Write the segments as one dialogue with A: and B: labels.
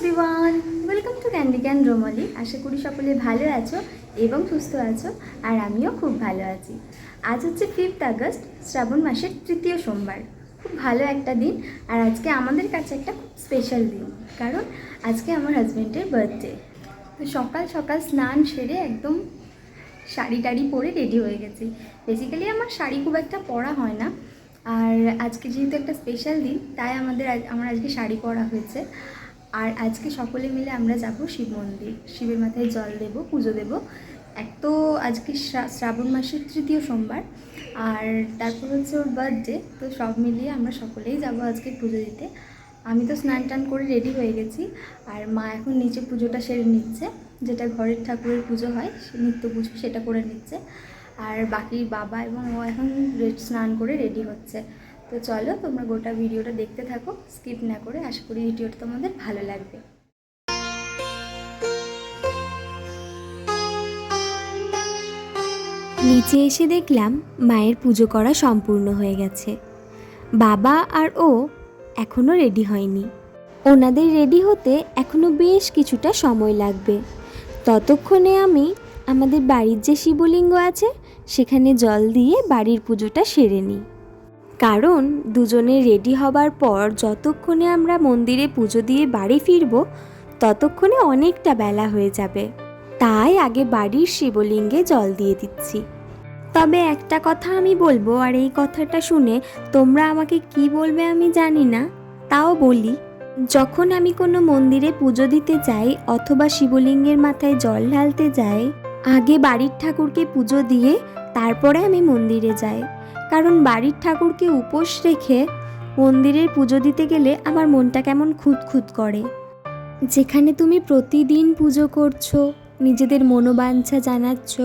A: Everyone welcome to candy can রোমলি আশা করি সকলে ভালো আছো এবং সুস্থ আছো, আর আমিও খুব ভালো আছি। আজ হচ্ছে ফিফথ আগস্ট, শ্রাবণ মাসের তৃতীয় সোমবার। খুব ভালো একটা দিন, আর আজকে আমাদের কাছে একটা খুব স্পেশাল দিন, কারণ আজকে আমার হাজব্যান্ডের বার্থডে তো সকাল সকাল স্নান সেরে একদম শাড়ি টাড়ি পরে রেডি হয়ে গেছি। বেসিক্যালি আমার শাড়ি খুব একটা পরা হয় না, আর আজকে যেহেতু একটা স্পেশাল দিন, তাই আমাদের আমার আজকে শাড়ি পরা হয়েছে। আর আজকে সকলে মিলে আমরা যাব শিব মন্দির। শিবের মাথায় জল দেব, পুজো দেব। এক তো আজকে শ্রাবণ মাসের তৃতীয় সোমবার, আর তারপর হচ্ছে ওর বার্থডে তো সব মিলিয়ে আমরা সকলেই যাব আজকে পুজো দিতে। আমি তো স্নান টান করে রেডি হয়ে গেছি, আর মা এখন নিচে পুজোটা সেরে নিচ্ছে, যেটা ঘরের ঠাকুরের পুজো হয়, সে নিত্য পুজো সেটা করে নিচ্ছে। আর বাকি বাবা এবং ও এখন স্নান করে রেডি হচ্ছে। তো চলো তোমরা গোটা ভিডিওটা দেখতে থাকো স্কিপ না করে আশা করি ভিডিওটা তোমাদের ভালো লাগবে।
B: নিচে এসে দেখলাম মায়ের পুজো করা সম্পূর্ণ হয়ে গেছে। বাবা আর ও এখনও রেডি হয়নি। ওনাদের রেডি হতে এখনও বেশ কিছুটা সময় লাগবে। ততক্ষণে আমি আমাদের বাড়ির যে শিবলিঙ্গ আছে, সেখানে জল দিয়ে বাড়ির পুজোটা সেরে নিই। কারণ দুজনে রেডি হবার পর যতক্ষণে আমরা মন্দিরে পুজো দিয়ে বাড়ি ফিরব, ততক্ষণে অনেকটা বেলা হয়ে যাবে। তাই আগে বাড়ির শিবলিঙ্গে জল দিয়ে দিচ্ছি। তবে একটা কথা আমি বলব, আর এই কথাটা শুনে তোমরা আমাকে কি বলবে আমি জানি না, তাও বলি। যখন আমি কোনো মন্দিরে পুজো দিতে যাই অথবা শিবলিঙ্গের মাথায় জল ঢালতে যাই, আগে বাড়ির ঠাকুরকে পুজো দিয়ে তারপরে আমি মন্দিরে যাই। কারণ বাড়ির ঠাকুরকে উপোস রেখে মন্দিরের পুজো দিতে গেলে আমার মনটা কেমন খুঁতখুত করে। যেখানে তুমি প্রতিদিন পুজো করছ, নিজেদের মনোবাঞ্ছা জানাচ্ছ,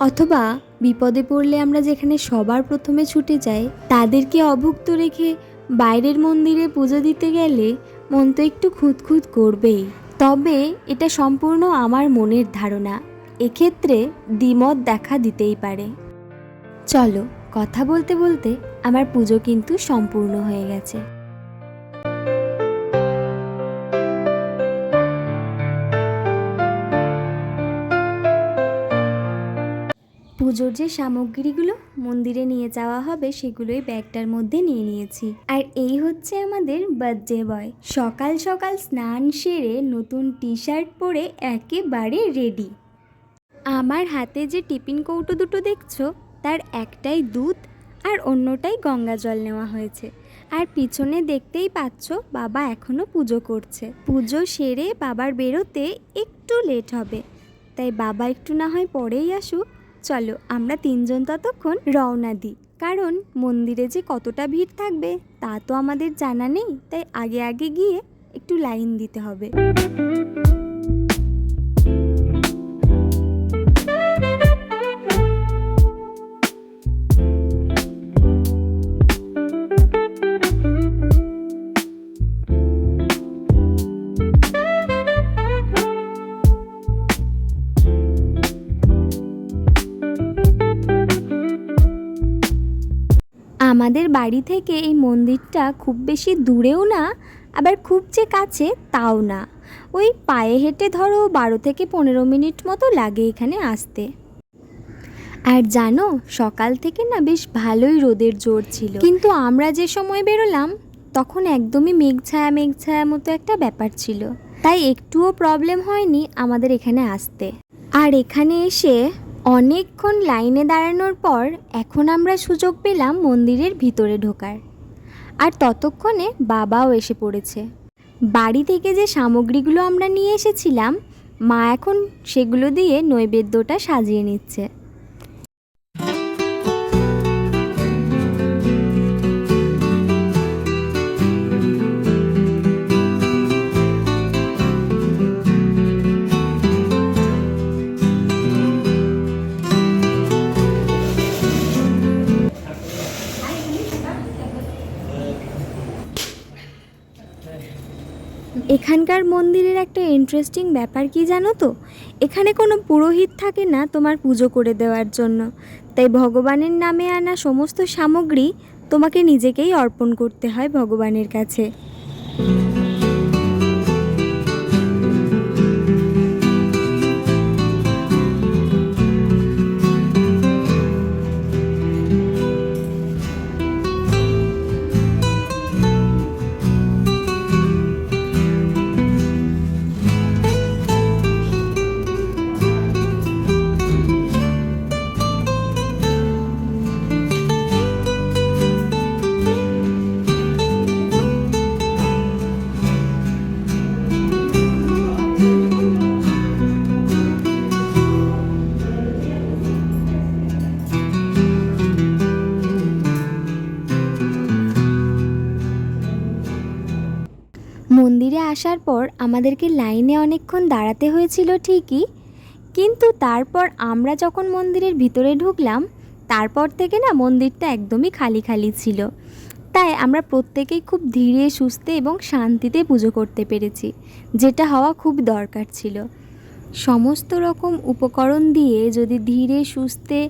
B: অথবা বিপদে পড়লে আমরা যেখানে সবার প্রথমে ছুটে যাই, তাদেরকে অভুক্ত রেখে বাইরের মন্দিরে পুজো দিতে গেলে মন তো একটু খুঁতখুত করবেই। তবে এটা সম্পূর্ণ আমার মনের ধারণা। এক্ষেত্রে দ্বিমত দেখা দিতেই পারে। চলো কথা বলতে বলতে আমার পুজো কিন্তু সম্পূর্ণ হয়ে গেছে। পুজোর যে সামগ্রীগুলো মন্দিরে নিয়ে যাওয়া হবে সেগুলোই ব্যাগটার মধ্যে নিয়ে নিয়েছি। আর এই হচ্ছে আমাদের বার্থডে বয় সকাল সকাল স্নান সেরে নতুন টি শার্ট পরে একেবারে রেডি আমার হাতে যে টিফিন কৌটো দুটো দেখছ তার একটাই দুধ আর অন্যটাই গঙ্গা জল নেওয়া হয়েছে। আর পিছনে দেখতেই পাচ্ছ বাবা এখনও পুজো করছে। পুজো সেরে বাবার বেরোতে একটু লেট হবে। তাই বাবা একটু না হয় পরেই আসুক। চলো, আমরা তিনজন ততক্ষণ রওনা দিই। কারণ মন্দিরে যে কতটা ভিড় থাকবে তা তো আমাদের জানা নেই। তাই আগে আগে গিয়ে একটু লাইন দিতে হবে। আমাদের বাড়ি থেকে এই মন্দিরটা খুব বেশি দূরেও না, আবার খুব যে কাছে তাও না। ওই পায়ে হেঁটে ধরো বারো থেকে পনেরো মিনিট মতো লাগে এখানে আসতে। আর জানো, সকাল থেকে না বেশ ভালোই রোদের জোর ছিল। কিন্তু আমরা যে সময় বেরোলাম, তখন একদমই মেঘ ছায়া মেঘ ছায়া মতো একটা ব্যাপার ছিল। তাই একটুও প্রবলেম হয়নি আমাদের এখানে আসতে। আর এখানে এসে অনেকক্ষণ লাইনে দাঁড়ানোর পর এখন আমরা সুযোগ পেলাম মন্দিরের ভিতরে ঢোকার। আর ততক্ষণে বাবাও এসে পড়েছে। বাড়ি থেকে যে সামগ্রীগুলো আমরা নিয়ে এসেছিলাম, মা এখন সেগুলো দিয়ে নৈবেদ্যটা সাজিয়ে নিচ্ছে। এখানকার মন্দিরের একটা ইন্টারেস্টিং ব্যাপার কি জানো তো? এখানে কোনো পুরোহিত থাকে না তোমার পুজো করে দেওয়ার জন্য। তাই ভগবানের নামে আনা সমস্ত সামগ্রী তোমাকে নিজেকেই অর্পণ করতে হয় ভগবানের কাছে। মন্দিরে আসার পর আমাদেরকে লাইনে অনেকক্ষণ দাঁড়াতে হয়েছিল ঠিকই, কিন্তু তারপর আমরা যখন মন্দিরের ভিতরে ঢুকলাম, তারপর থেকে না মন্দিরটা একদমই খালি খালি ছিল। তাই আমরা প্রত্যেকেই খুব ধীরে, সুস্থে এবং শান্তিতে পুজো করতে পেরেছি, যেটা হওয়া খুব দরকার ছিল। সমস্ত রকম উপকরণ দিয়ে যদি ধীরে, সুস্থে,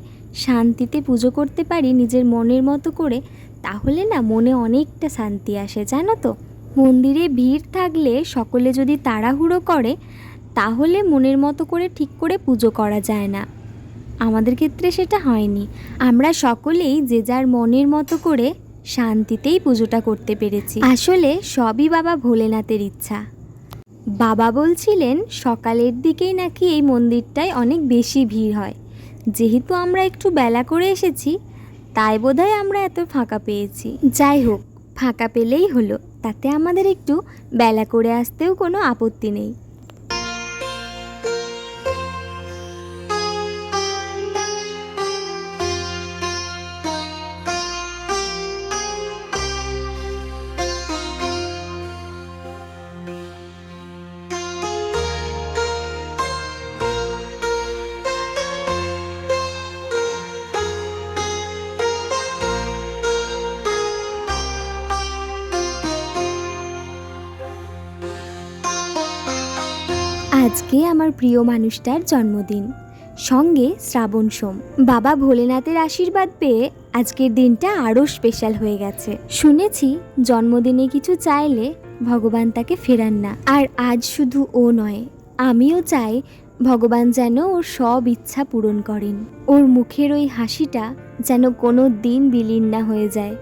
B: শান্তিতে পুজো করতে পারি নিজের মনের মতো করে, তাহলে না মনে অনেকটা শান্তি আসে, জানো তো? মন্দিরে ভিড় থাকলে সকলে যদি তাড়াহুড়ো করে, তাহলে মনের মতো করে ঠিক করে পুজো করা যায় না। আমাদের ক্ষেত্রে সেটা হয়নি। আমরা সকলেই যে যার মনের মতো করে শান্তিতেই পুজোটা করতে পেরেছি। আসলে সবই বাবা ভোলেনাথের ইচ্ছা। বাবা বলছিলেন, সকালের দিকেই নাকি এই মন্দিরটায় অনেক বেশি ভিড় হয়। যেহেতু আমরা একটু বেলা করে এসেছি, তাই বোধহয় আমরা এত ফাঁকা পেয়েছি। যাই হোক ফাঁকা পেলেই হলো তাতে আমাদের একটু বেলা করে আসতেও কোনো আপত্তি নেই। আজকে আমার প্রিয় মানুষটার জন্মদিন। সঙ্গে শ্রাবণ সোম। বাবা ভোলেনাথের আশীর্বাদ পেয়ে আজকের দিনটা আরও স্পেশাল হয়ে গেছে। শুনেছি জন্মদিনে কিছু চাইলে ভগবান তাকে ফেরান না। আর আজ শুধু ও নয়, আমিও চাই ভগবান যেন ওর সব ইচ্ছা পূরণ করেন। ওর মুখের ওই হাসিটা যেন কোনো দিন বিলীন না হয়ে যায়।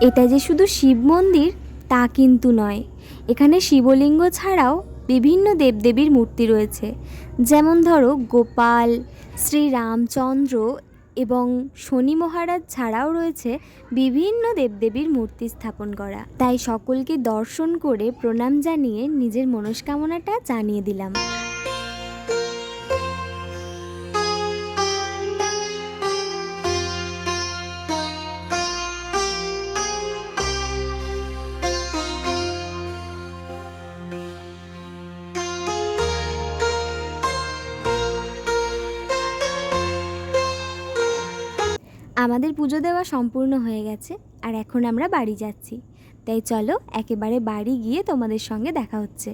B: এটা যে শুধু শিব মন্দির, তা কিন্তু নয়। এখানে শিবলিঙ্গ ছাড়াও বিভিন্ন দেবদেবীর মূর্তি রয়েছে। যেমন ধরো, গোপাল, শ্রীরামচন্দ্র এবং শনি মহারাজ ছাড়াও রয়েছে বিভিন্ন দেবদেবীর মূর্তি স্থাপন করা। তাই সকলকে দর্শন করে প্রণাম জানিয়ে নিজের মনস্কামনাটা জানিয়ে দিলাম। আমাদের পুজো দেওয়া সম্পূর্ণ হয়ে গেছে, আর এখন আমরা বাড়ি যাচ্ছি। তাই চলো, একেবারে বাড়ি গিয়ে তোমাদের সঙ্গে দেখা হচ্ছে।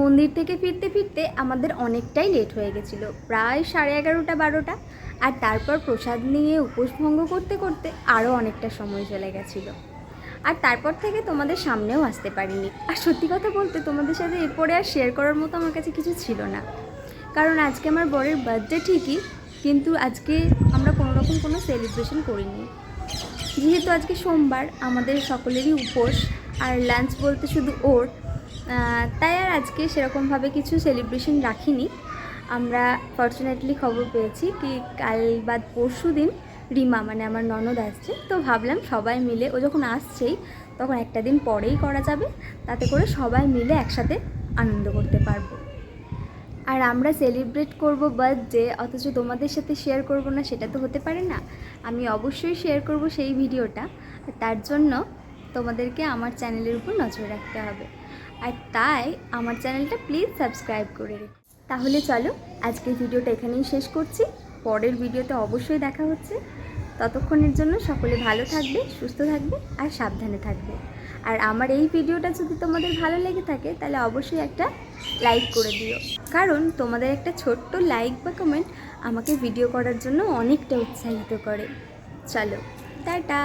A: মন্দির থেকে ফিরতে ফিরতে আমাদের অনেকটাই লেট হয়ে গেছিল, প্রায় সাড়ে এগারোটা, বারোটা। আর তারপর প্রসাদ নিয়ে উপোস ভঙ্গ করতে করতে আরও অনেকটা সময় চলে গেছিল। আর তারপর থেকে তোমাদের সামনেও আসতে পারিনি। আর সত্যি কথা বলতে তোমাদের সাথে এরপরে আর শেয়ার করার মতো আমার কাছে কিছু ছিল না। কারণ আজকে আমার বরের বার্থডে ঠিকই, কিন্তু আজকে আমরা কোনো রকম কোনো সেলিব্রেশন করিনি। যেহেতু আজকে সোমবার, আমাদের সকলেরই উপোস, আর লাঞ্চ বলতে শুধু ওর তাই আর আজকে সেরকমভাবে কিছু সেলিব্রেশন রাখিনি। আমরা ফর্চুনেটলি খবর পেয়েছি কি কাল বাদ পরশু দিন রিমা মানে আমার ননদ আসছে। তো ভাবলাম সবাই মিলে, ও যখন আসছেই, তখন একটা দিন পরেই করা যাবে। তাতে করে সবাই মিলে একসাথে আনন্দ করতে পারব। আর আমরা সেলিব্রেট করব বার্থডে অথচ তোমাদের সাথে শেয়ার করব না, সেটা তো হতে পারে না। আমি অবশ্যই শেয়ার করব সেই ভিডিওটা। আর তার জন্য তোমাদেরকে আমার চ্যানেলের উপর নজর রাখতে হবে। আর তাই আমার চ্যানেলটা প্লিজ সাবস্ক্রাইব করে রেখো। তাহলে চলো, আজকের ভিডিওটা এখানেই শেষ করছি। পরের ভিডিওতে অবশ্যই দেখা হচ্ছে। ততক্ষণের জন্য সকলে ভালো থাকবে, সুস্থ থাকবে আর সাবধানে থাকবে। আর আমার এই ভিডিওটা যদি তোমাদের ভালো লেগে থাকে, তাহলে অবশ্যই একটা লাইক করে দিও। কারণ তোমাদের একটা ছোট্ট লাইক বা কমেন্ট আমাকে ভিডিও করার জন্য অনেকটা উৎসাহিত করে। চলো, টাটা!